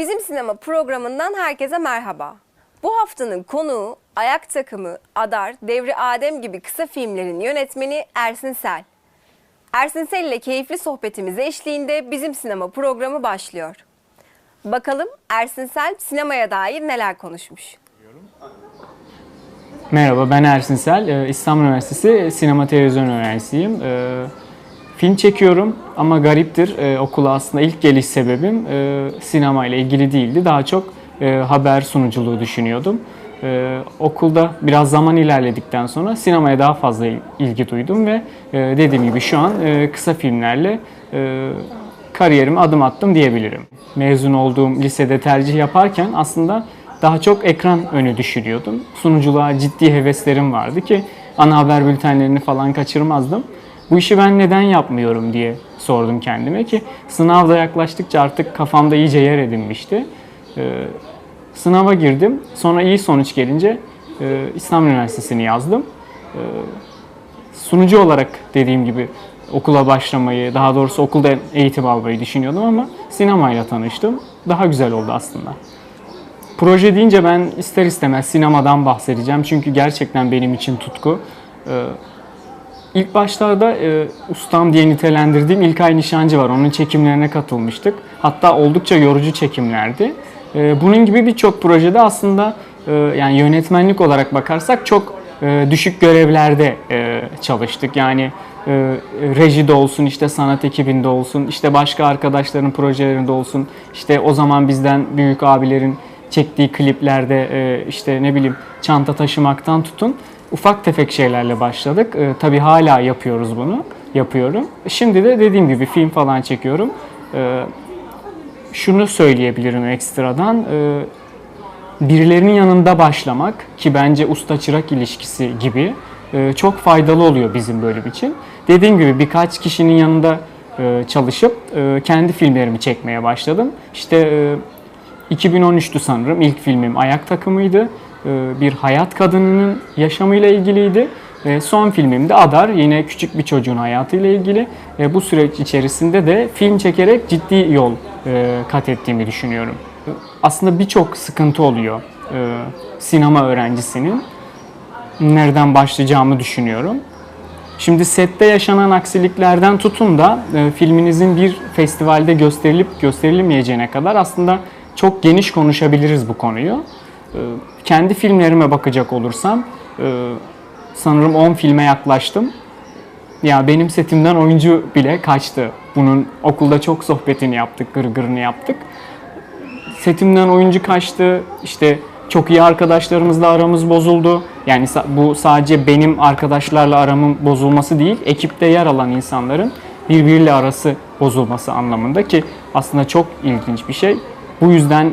Sinema programından herkese merhaba. Bu haftanın konuğu Ayak Takımı, Adar, Devri Adem gibi kısa filmlerin yönetmeni Ersin Sel. Ersin Sel ile keyifli sohbetimize eşliğinde bizim sinema programı başlıyor. Bakalım Ersin Sel sinemaya dair neler konuşmuş. Merhaba ben Ersin Sel. Ee, İstanbul Üniversitesi sinema televizyon öğrencisiyim. Film çekiyorum ama gariptir ee, okula aslında ilk geliş sebebim e, sinema ile ilgili değildi. Daha çok e, haber sunuculuğu düşünüyordum. Ee, Okulda biraz zaman ilerledikten sonra sinemaya daha fazla il- ilgi duydum ve e, dediğim gibi şu an e, kısa filmlerle e, kariyerime adım attım diyebilirim. Mezun olduğum lisede tercih yaparken aslında daha çok ekran önü düşünüyordum. Sunuculuğa ciddi heveslerim vardı ki ana haber bültenlerini falan kaçırmazdım. Bu işi ben neden yapmıyorum diye sordum kendime ki sınavda yaklaştıkça artık kafamda iyice yer edinmişti. Ee, sınava girdim. Sonra iyi sonuç gelince e, İstanbul Üniversitesi'ni yazdım. Ee, sunucu olarak dediğim gibi okula başlamayı, daha doğrusu okulda eğitim almayı düşünüyordum ama sinemayla tanıştım. Daha güzel oldu aslında. Proje deyince ben ister istemez sinemadan bahsedeceğim çünkü gerçekten benim için tutku. Ee, İlk başlarda e, ustam diye nitelendirdiğim İlkay Nişancı var. Onun çekimlerine katılmıştık. Hatta oldukça yorucu çekimlerdi. E, bunun gibi birçok projede aslında e, yani yönetmenlik olarak bakarsak çok e, düşük görevlerde e, çalıştık. Yani e, rejide olsun, işte sanat ekibinde olsun, işte başka arkadaşların projelerinde olsun, işte o zaman bizden büyük abilerin çektiği kliplerde e, işte ne bileyim çanta taşımaktan tutun ufak tefek şeylerle başladık. E, tabii hala yapıyoruz bunu. Yapıyorum. Şimdi de dediğim gibi film falan çekiyorum. E, şunu söyleyebilirim ekstradan. E, birilerinin yanında başlamak ki bence usta çırak ilişkisi gibi e, çok faydalı oluyor bizim bölüm için. Dediğim gibi birkaç kişinin yanında e, çalışıp e, kendi filmlerimi çekmeye başladım. İşte e, 2013'tü sanırım ilk filmim Ayak Takımı'ydı. E, bir hayat kadınının yaşamıyla ilgiliydi. E, son filmim de Adar yine küçük bir çocuğun hayatıyla ilgili. E, bu süreç içerisinde de film çekerek ciddi yol kat ettiğimi düşünüyorum. Aslında birçok sıkıntı oluyor sinema öğrencisinin. Nereden başlayacağımı düşünüyorum. Şimdi sette yaşanan aksiliklerden tutun da filminizin bir festivalde gösterilip gösterilmeyeceğine kadar aslında çok geniş konuşabiliriz bu konuyu. E, kendi filmlerime bakacak olursam e, sanırım 10 filme yaklaştım. Ya benim setimden oyuncu bile kaçtı. Bunun okulda çok sohbetini yaptık, gırgırını yaptık. Setimden oyuncu kaçtı. İşte çok iyi arkadaşlarımızla aramız bozuldu. Yani bu sadece benim arkadaşlarla aramın bozulması değil, ekipte yer alan insanların birbiriyle arası bozulması anlamında ki aslında çok ilginç bir şey. Bu yüzden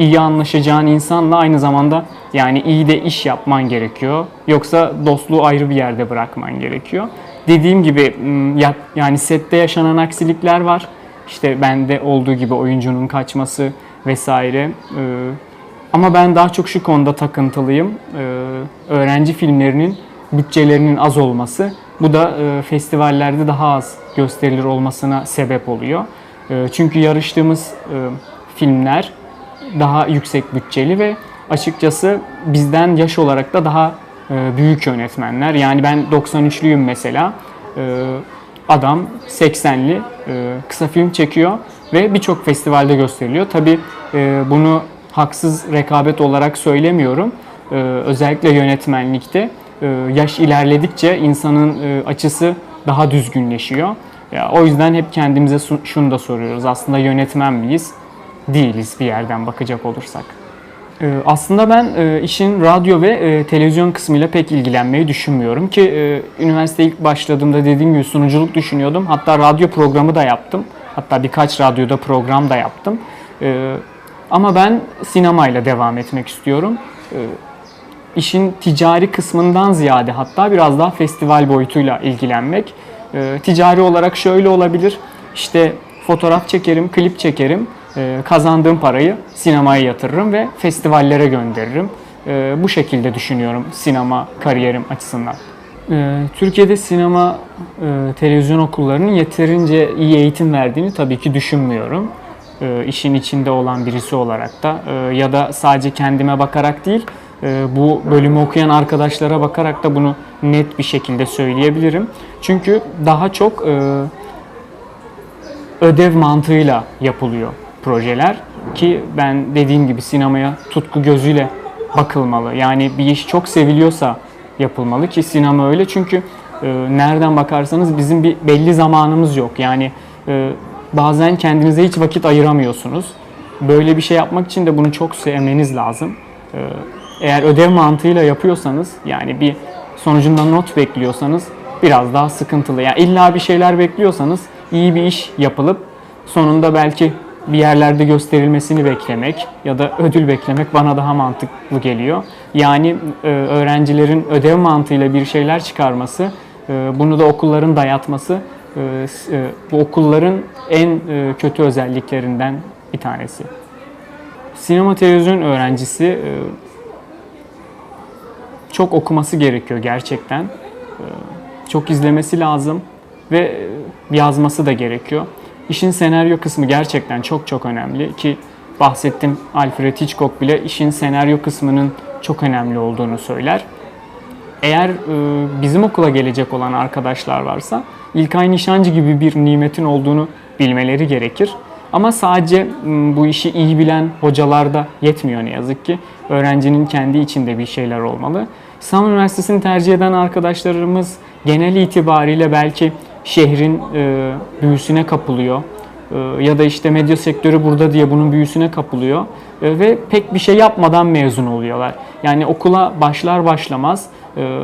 iyi anlaşacağın insanla aynı zamanda yani iyi de iş yapman gerekiyor. Yoksa dostluğu ayrı bir yerde bırakman gerekiyor. Dediğim gibi yani sette yaşanan aksilikler var. İşte bende olduğu gibi oyuncunun kaçması vesaire. Ee, ama ben daha çok şu konuda takıntılıyım. Ee, öğrenci filmlerinin bütçelerinin az olması. Bu da e, festivallerde daha az gösterilir olmasına sebep oluyor. E, çünkü yarıştığımız e, filmler daha yüksek bütçeli ve açıkçası bizden yaş olarak da daha e, büyük yönetmenler. Yani ben 93'lüyüm mesela. E, adam 80'li e, kısa film çekiyor ve birçok festivalde gösteriliyor. Tabi bunu haksız rekabet olarak söylemiyorum. Özellikle yönetmenlikte yaş ilerledikçe insanın açısı daha düzgünleşiyor. Ya, o yüzden hep kendimize şunu da soruyoruz. Aslında yönetmen miyiz? Değiliz bir yerden bakacak olursak. Ee, Aslında ben e, işin radyo ve e, televizyon kısmıyla pek ilgilenmeyi düşünmüyorum ki e, üniversite ilk başladığımda dediğim gibi sunuculuk düşünüyordum. Hatta radyo programı da yaptım. Hatta birkaç radyoda program da yaptım. Ee, Ama ben sinemayla devam etmek istiyorum. Ee, işin ticari kısmından ziyade hatta biraz daha festival boyutuyla ilgilenmek. Ticari olarak şöyle olabilir. İşte fotoğraf çekerim, klip çekerim. Ee, kazandığım parayı sinemaya yatırırım ve festivallere gönderirim. Ee, bu şekilde düşünüyorum sinema kariyerim açısından. Ee, Türkiye'de sinema, e, televizyon okullarının yeterince iyi eğitim verdiğini tabii ki düşünmüyorum. işin içinde olan birisi olarak da e, ya da sadece kendime bakarak değil e, bu bölümü okuyan arkadaşlara bakarak da bunu net bir şekilde söyleyebilirim. Çünkü daha çok ödev mantığıyla yapılıyor projeler ki ben dediğim gibi sinemaya tutku gözüyle bakılmalı. Yani bir iş çok seviliyorsa yapılmalı ki sinema öyle çünkü e, nereden bakarsanız bizim bir belli zamanımız yok. Yani e, bazen kendinize hiç vakit ayıramıyorsunuz. Böyle bir şey yapmak için de bunu çok sevmeniz lazım. E, eğer ödev mantığıyla yapıyorsanız yani bir sonucundan not bekliyorsanız biraz daha sıkıntılı. Yani illa bir şeyler bekliyorsanız iyi bir iş yapılıp sonunda belki bir yerlerde gösterilmesini beklemek ya da ödül beklemek bana daha mantıklı geliyor. Yani e, öğrencilerin ödev mantığıyla bir şeyler çıkarması, e, bunu da okulların dayatması e, bu okulların en kötü özelliklerinden bir tanesi. Sinema televizyon öğrencisi çok okuması gerekiyor gerçekten. Çok izlemesi lazım ve yazması da gerekiyor. İşin senaryo kısmı gerçekten çok çok önemli ki bahsettim Alfred Hitchcock bile işin senaryo kısmının çok önemli olduğunu söyler. Eğer e, bizim okula gelecek olan arkadaşlar varsa İlkay Nişancı gibi bir nimetin olduğunu bilmeleri gerekir. Ama sadece bu işi iyi bilen hocalar da yetmiyor ne yazık ki. Öğrencinin kendi içinde bir şeyler olmalı. İstanbul Üniversitesi'ni tercih eden arkadaşlarımız genel itibariyle belki şehrin e, büyüsüne kapılıyor. E, ya da işte medya sektörü burada diye bunun büyüsüne kapılıyor E, ve pek bir şey yapmadan mezun oluyorlar. Yani okula başlar başlamaz e,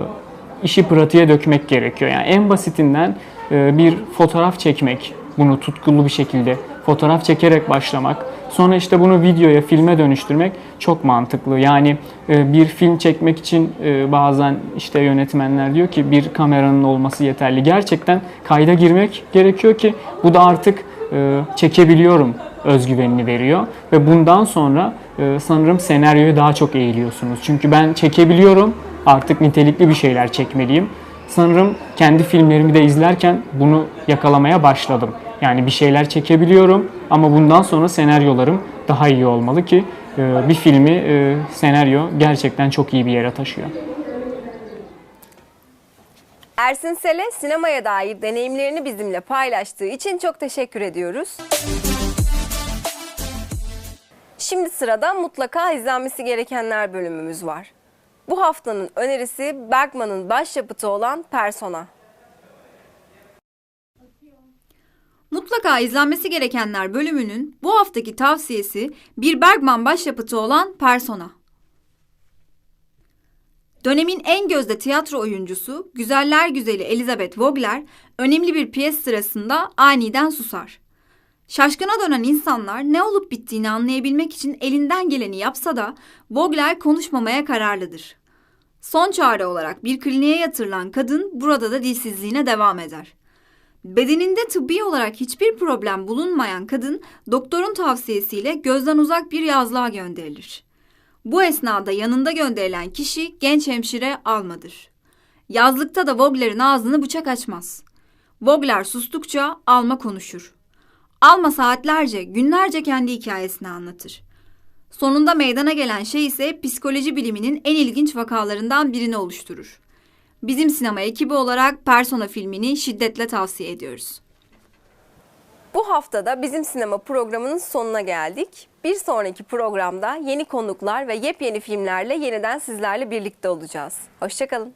işi pratiğe dökmek gerekiyor. Yani en basitinden e, bir fotoğraf çekmek, bunu tutkulu bir şekilde fotoğraf çekerek başlamak, sonra işte bunu videoya, filme dönüştürmek çok mantıklı. Yani e, bir film çekmek için e, bazen işte yönetmenler diyor ki bir kameranın olması yeterli. Gerçekten kayda girmek gerekiyor ki bu da artık e, çekebiliyorum özgüvenini veriyor ve bundan sonra sanırım senaryoya daha çok eğiliyorsunuz. Çünkü ben çekebiliyorum, artık nitelikli bir şeyler çekmeliyim. Sanırım kendi filmlerimi de izlerken bunu yakalamaya başladım. Yani bir şeyler çekebiliyorum ama bundan sonra senaryolarım daha iyi olmalı ki e, bir filmi e, senaryo gerçekten çok iyi bir yere taşıyor. Ersin Sel'e sinemaya dair deneyimlerini bizimle paylaştığı için çok teşekkür ediyoruz. Şimdi sırada mutlaka izlenmesi gerekenler bölümümüz var. Bu haftanın önerisi Bergman'ın başyapıtı olan Persona. Mutlaka izlenmesi gerekenler bölümünün bu haftaki tavsiyesi bir Bergman başyapıtı olan Persona. Dönemin en gözde tiyatro oyuncusu, güzeller güzeli Elizabeth Vogler, önemli bir piyes sırasında aniden susar. Şaşkına dönen insanlar ne olup bittiğini anlayabilmek için elinden geleni yapsa da Vogler konuşmamaya kararlıdır. Son çare olarak bir kliniğe yatırılan kadın burada da dilsizliğine devam eder. Bedeninde tıbbi olarak hiçbir problem bulunmayan kadın doktorun tavsiyesiyle gözden uzak bir yazlığa gönderilir. Bu esnada yanında gönderilen kişi genç hemşire Alma'dır. Yazlıkta da Vogler'in ağzını bıçak açmaz. Vogler sustukça Alma konuşur. Alma saatlerce, günlerce kendi hikayesini anlatır. Sonunda meydana gelen şey ise psikoloji biliminin en ilginç vakalarından birini oluşturur. Bizim sinema ekibi olarak Persona filmini şiddetle tavsiye ediyoruz. Bu haftada bizim sinema programının sonuna geldik. Bir sonraki programda yeni konuklar ve yepyeni filmlerle yeniden sizlerle birlikte olacağız. Hoşçakalın.